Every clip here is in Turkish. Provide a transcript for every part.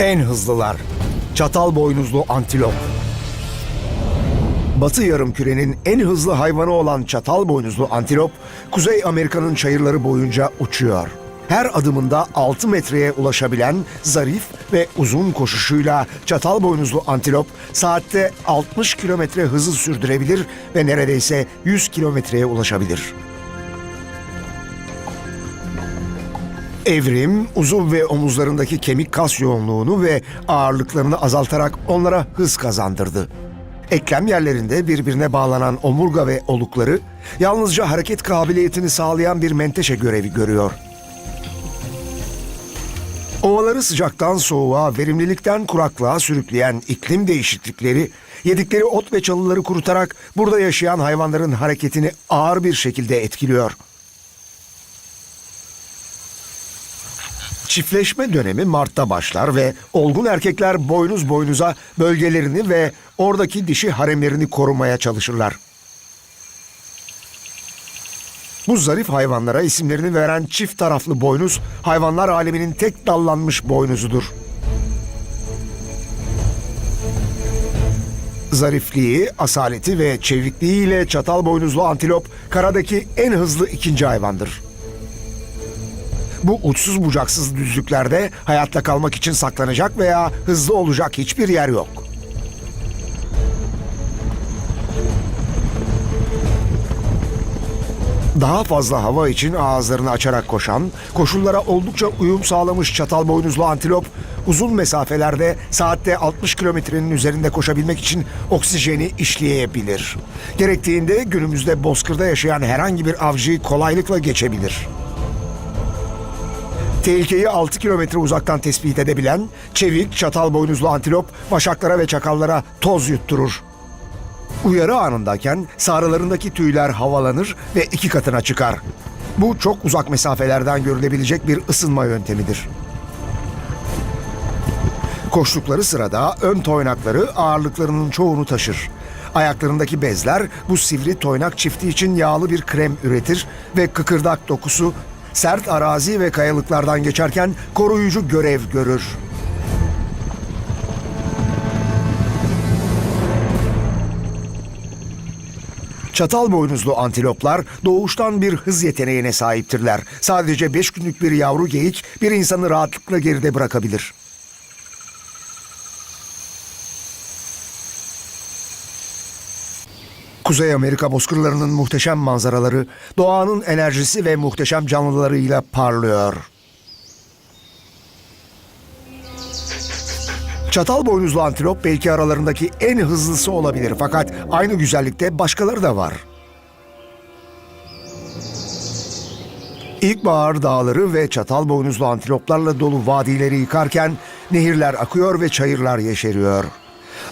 En hızlılar. Çatal boynuzlu antilop. Batı yarımkürenin en hızlı hayvanı olan çatal boynuzlu antilop, Kuzey Amerika'nın çayırları boyunca uçuyor. Her adımında 6 metreye ulaşabilen zarif ve uzun koşuşuyla çatal boynuzlu antilop saatte 60 kilometre hızı sürdürebilir ve neredeyse 100 kilometreye ulaşabilir. Evrim, uzun ve omuzlarındaki kemik kas yoğunluğunu ve ağırlıklarını azaltarak onlara hız kazandırdı. Eklem yerlerinde birbirine bağlanan omurga ve olukları yalnızca hareket kabiliyetini sağlayan bir menteşe görevi görüyor. Ovaları sıcaktan soğuğa, verimlilikten kuraklığa sürükleyen iklim değişiklikleri, yedikleri ot ve çalıları kurutarak burada yaşayan hayvanların hareketini ağır bir şekilde etkiliyor. Çiftleşme dönemi Mart'ta başlar ve olgun erkekler boynuz boynuza bölgelerini ve oradaki dişi haremlerini korumaya çalışırlar. Bu zarif hayvanlara isimlerini veren çift taraflı boynuz, hayvanlar aleminin tek dallanmış boynuzudur. Zarifliği, asaleti ve çevikliğiyle çatal boynuzlu antilop karadaki en hızlı ikinci hayvandır. Bu uçsuz bucaksız düzlüklerde hayatta kalmak için saklanacak veya hızlı olacak hiçbir yer yok. Daha fazla hava için ağızlarını açarak koşan, koşullara oldukça uyum sağlamış çatal boynuzlu antilop, uzun mesafelerde saatte 60 kilometrenin üzerinde koşabilmek için oksijeni işleyebilir. Gerektiğinde günümüzde bozkırda yaşayan herhangi bir avcıyı kolaylıkla geçebilir. Tehlikeyi 6 kilometre uzaktan tespit edebilen çevik çatal boynuzlu antilop başaklara ve çakallara toz yutturur. Uyarı anındayken sarılarındaki tüyler havalanır ve iki katına çıkar. Bu çok uzak mesafelerden görülebilecek bir ısınma yöntemidir. Koştukları sırada ön toynakları ağırlıklarının çoğunu taşır. Ayaklarındaki bezler bu sivri toynak çifti için yağlı bir krem üretir ve kıkırdak dokusu sert arazi ve kayalıklardan geçerken koruyucu görev görür. Çatal boynuzlu antiloplar doğuştan bir hız yeteneğine sahiptirler. Sadece 5 günlük bir yavru geyik bir insanı rahatlıkla geride bırakabilir. Kuzey Amerika bozkırlarının muhteşem manzaraları, doğanın enerjisi ve muhteşem canlılarıyla parlıyor. Çatal boynuzlu antilop belki aralarındaki en hızlısı olabilir fakat aynı güzellikte başkaları da var. İlkbahar dağları ve çatal boynuzlu antiloplarla dolu vadileri yıkarken nehirler akıyor ve çayırlar yeşeriyor.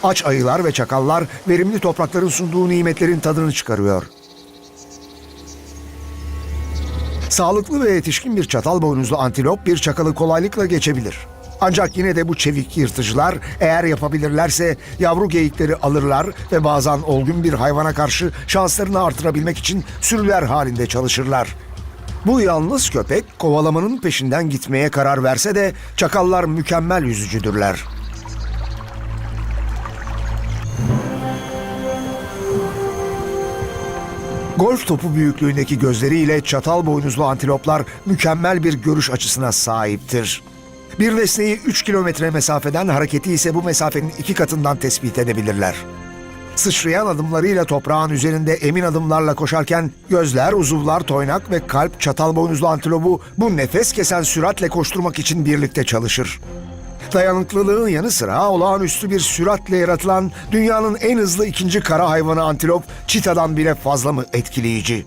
Aç ayılar ve çakallar verimli toprakların sunduğu nimetlerin tadını çıkarıyor. Sağlıklı ve yetişkin bir çatal boynuzlu antilop bir çakalı kolaylıkla geçebilir. Ancak yine de bu çevik yırtıcılar eğer yapabilirlerse yavru geyikleri alırlar ve bazen olgun bir hayvana karşı şanslarını artırabilmek için sürüler halinde çalışırlar. Bu yalnız köpek kovalamanın peşinden gitmeye karar verse de çakallar mükemmel yüzücüdürler. Golf topu büyüklüğündeki gözleriyle çatal boynuzlu antiloplar mükemmel bir görüş açısına sahiptir. Bir nesneyi 3 kilometre mesafeden hareketi ise bu mesafenin iki katından tespit edebilirler. Sıçrayan adımlarıyla toprağın üzerinde emin adımlarla koşarken gözler, uzuvlar, toynak ve kalp çatal boynuzlu antilopu bu nefes kesen süratle koşturmak için birlikte çalışır. Dayanıklılığın yanı sıra olağanüstü bir süratle yaratılan dünyanın en hızlı ikinci kara hayvanı antilop çitadan bile fazla mı etkileyici?